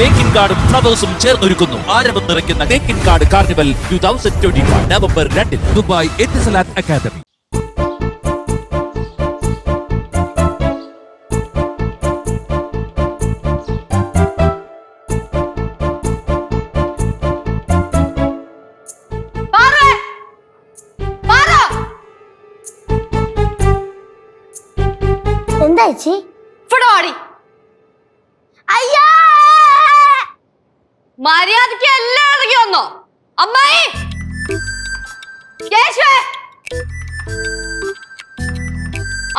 തേക്കിൻ കാർഡും ഫ്ലവേഴ്സും ചേർന്നൊരുക്കുന്നു. ആരവം നിറയ്ക്കുന്ന തേക്കിൻ card carnival two thousand twenty November രണ്ടിൽ ദുബായ് എത്തിസലാത്ത് അക്കാദമി എന്താ ചേച്ചി? അമ്മായി! കേശവേ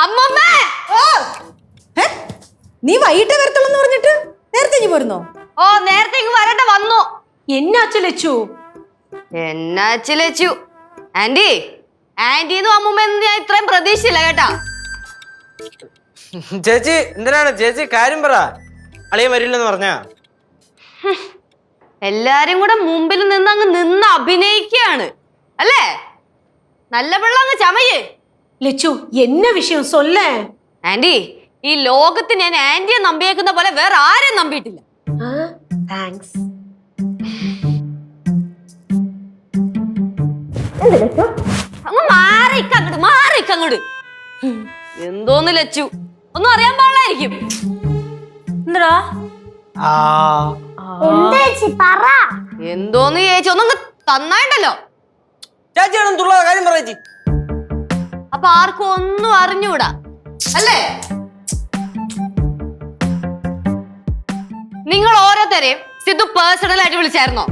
അമ്മമ്മേ! ഹെ? നീ വൈകിട്ട് വരത്തുള്ളൂ എന്ന് പറഞ്ഞിട്ട് നേരത്തെ ഇനി പോരുന്നോ? ഓ നേരത്തെ ഇങ്ങ് വരണ്ട വന്നു. എന്നാച്ചു ലച്ചു? എന്നാ ലച്ചു. ആന്റി ആന്റിന്നും അമ്മൂമ്മ ഞാൻ ഇത്രയും പ്രതീക്ഷിച്ചില്ല കേട്ടാ. ചേച്ചി എന്തിനാണ്? ചേച്ചി കാര്യം പറ. അളിയൻ വരില്ലെന്ന് പറഞ്ഞാ. എല്ലാരും കൂടെ മുമ്പിൽ നിന്ന് അങ്ങ് നിന്ന് അഭിനയിക്കുകയാണ്. അല്ലേ? നല്ല വെള്ളം അങ്ങ് ചമയേ. ലച്ചു എന്ന വിഷയം സൊല്ലേ. ആന്റി ഈ ലോകത്ത് ഞാൻ ആന്റിയെ നമ്പിയേക്കുന്ന പോലെ വേറെ ആരും നമ്പിയിട്ടില്ല. താങ്ക്സ് അങ്ങോട്ട് മാറിക്ക എന്തോന്ന് ലച്ചു? ഒന്നും അറിയാൻ പാടില്ലായിരിക്കും. എന്താ എന്തോന്ന് ചേച്ചി? ഒന്നും തന്നായിട്ടല്ലോ. ചേച്ചിയാണ് തുള്ള കാര്യം പറയേച്ചി അപ്പൊ ആർക്കും ഒന്നും അറിഞ്ഞൂടാ. അല്ലേ? നിങ്ങൾ ഓരോരുത്തരെയും സിദ്ധു പേഴ്സണൽ ആയിട്ട് വിളിച്ചായിരുന്നോ?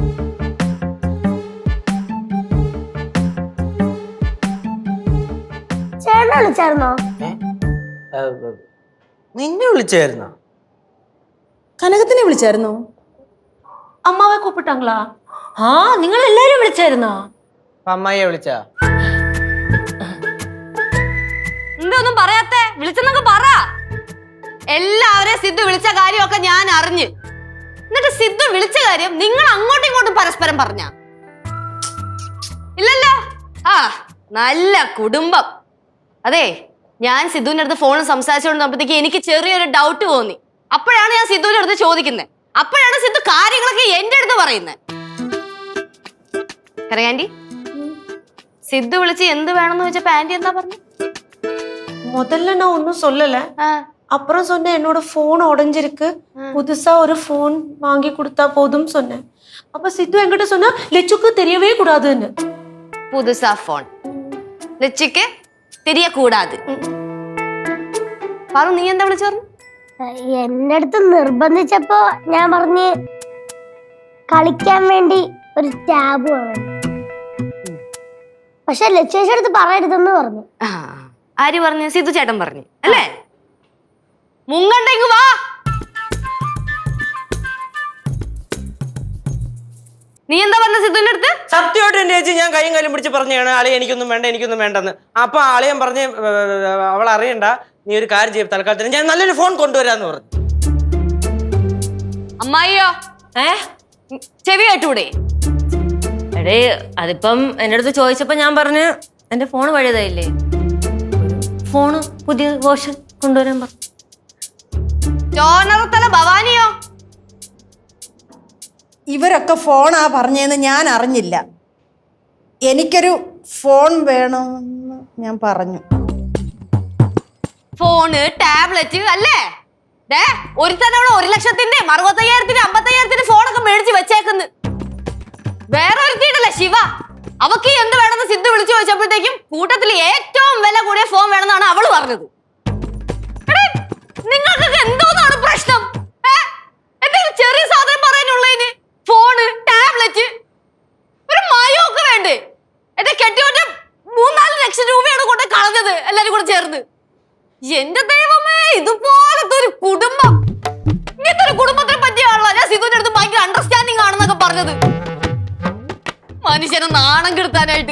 വിളിച്ചായിരുന്നോ? നിന്നെ വിളിച്ചായിരുന്നോ? കനകത്തിനെ വിളിച്ചായിരുന്നോ? അമ്മാവെ കൂപ്പിട്ടാങ്ങളാ ആ നിങ്ങൾ എല്ലാരും വിളിച്ചായിരുന്നോ? അമ്മായിയെ വിളിച്ചാ? എന്തൊന്നും പറയാത്തെ? വിളിച്ചെന്നൊക്കെ പറ. എല്ലാവരെ സിദ്ധു വിളിച്ച കാര്യമൊക്കെ ഞാൻ അറിഞ്ഞ്. എന്നിട്ട് സിദ്ധു വിളിച്ച കാര്യം നിങ്ങൾ അങ്ങോട്ടും ഇങ്ങോട്ടും പരസ്പരം പറഞ്ഞ. ഇല്ലല്ലോ? ആ നല്ല കുടുംബം. അതെ ഞാൻ സിദ്ധുവിന്റെ അടുത്ത് ഫോണിൽ സംസാരിച്ചുകൊണ്ടിരുന്നപ്പോഴത്തേക്ക് എനിക്ക് ചെറിയൊരു ഡൗട്ട് തോന്നി. അപ്പോഴാണ് ഞാൻ സിദ്ധുവിന്റെ അടുത്ത് ചോദിക്കുന്നത് അപ്പോഴാണ് സിദ്ധു കാര്യങ്ങളൊക്കെ എന്റെ അടുത്ത് പറയുന്നത് ആന്റി സിദ്ധു വിളിച്ച് എന്ത് വേണമെന്ന് വെച്ചപ്പോ ആന്റി എന്താ പറഞ്ഞു முதல்ல நான் ஒன்றும் சொல்லல ആ அப்புறம் சொன்னேன் என்னோட ஃபோன் உடஞ்சிருக்கு புதுசா ஒரு ஃபோன் வாங்கி கொடுத்தா போதும்னு சொன்னேன் அப்ப சித்து என்கிட்ட சொன்னா லெச்சுக்கு தெரியவே கூடாதுன்னு പുതുസാ ഫോൺ ലച്ചിക്ക് തിരിയക്കൂടാതെ പറ നീ എന്താ വിളിച്ചു പറഞ്ഞു എന്റെ അടുത്ത് നിർബന്ധിച്ചപ്പോ ഞാൻ പറഞ്ഞ് കളിക്കാൻ വേണ്ടി ഒരു ടാബ് വേണം. പക്ഷെ ലക്ഷ്യേഷ അടുത്ത് പറയരുതെന്ന് പറഞ്ഞു. ആര് പറഞ്ഞു? സിദ്ധു ചേട്ടൻ പറഞ്ഞു. അല്ലേ? മുങ്ങണ്ടെങ്കി വാ. നീ എന്താ പറഞ്ഞ സിദ്ധുവിന്റെ അടുത്ത്? സത്യമായിട്ട് എന്റെ ചേച്ചി ഞാൻ കൈയും കാലും പിടിച്ച് പറഞ്ഞാണ് അളിയ എനിക്കൊന്നും വേണ്ട എനിക്കൊന്നും വേണ്ടെന്ന്. അപ്പൊ അളിയൻ പറഞ്ഞ് അവൾ അറിയണ്ട. നീ ഒരു കാര്യം ചെയ്യും തൽക്കാലത്തിന് ഞാൻ നല്ലൊരു ഫോൺ കൊണ്ടുവരാന്ന് പറഞ്ഞു. അമ്മായിയോ? ഏ? ചെവി കേട്ടൂടെ? എടേ അതിപ്പം എന്റെ അടുത്ത് ചോദിച്ചപ്പോ ഞാൻ പറഞ്ഞു എന്റെ ഫോൺ വഴിയതായില്ലേ? ഫോണ് പുതിയ വേർഷൻ കൊണ്ടുവരാൻ പറഞ്ഞു ചോനറത്തല ഭവാനിയോ? ഇവരൊക്കെ ഫോണാ പറഞ്ഞതെന്ന് ഞാൻ അറിഞ്ഞില്ല. എനിക്കൊരു ഫോൺ വേണമെന്ന് ഞാൻ പറഞ്ഞു. ഫോണ് ടാബ്ലറ്റ് അല്ലേ? ദേ ഒരുത്തനവിടെ ഒരു ലക്ഷത്തിന്റെ അറുപത്തയ്യായിരത്തിന്റെ അമ്പത്തയ്യായിരത്തിന്റെ ഫോണൊക്കെ മേടിച്ച് വെച്ചേക്കുന്നു. വേറെ ഒരുത്തിയിട്ടല്ലേ ശിവ? അവക്ക് എന്ത് വേണമെന്ന് സിദ്ധു വിളിച്ചു ചോദിച്ചപ്പോഴത്തേക്കും കൂട്ടത്തിൽ ഏറ്റവും വില കൂടിയ ഫോൺ വേണമെന്നാണ് അവൾ പറഞ്ഞത്. നിങ്ങൾക്കൊക്കെ എന്തോന്നാണ് പ്രശ്നം? എന്തെങ്കിലും ചെറിയ സാധനം പറയാനുള്ളതിന്? ഫോണ് ടാബ്ലറ്റ് ഒരു മയമൊക്കെ വേണ്ടേ? എന്റെ കെട്ടിയോന്റെ മൂന്നാൽ ലക്ഷം രൂപയാണ് കൊണ്ട് കളഞ്ഞത് എല്ലാരും കൂടെ ചേർന്ന്. എന്റെ ദൈവമേ ഇതുപോലത്തെ ഒരു കുടുംബം. ഇങ്ങനത്തെ ഒരു കുടുംബത്തിനെ പറ്റിയാണല്ലോ ഞാൻ സിധുവിന്റെ അടുത്ത് ഭയങ്കര അണ്ടർസ്റ്റാൻഡിങ് ആണെന്നൊക്കെ പറഞ്ഞത്. മനുഷ്യനെ നാണം കെടുത്താനായിട്ട്.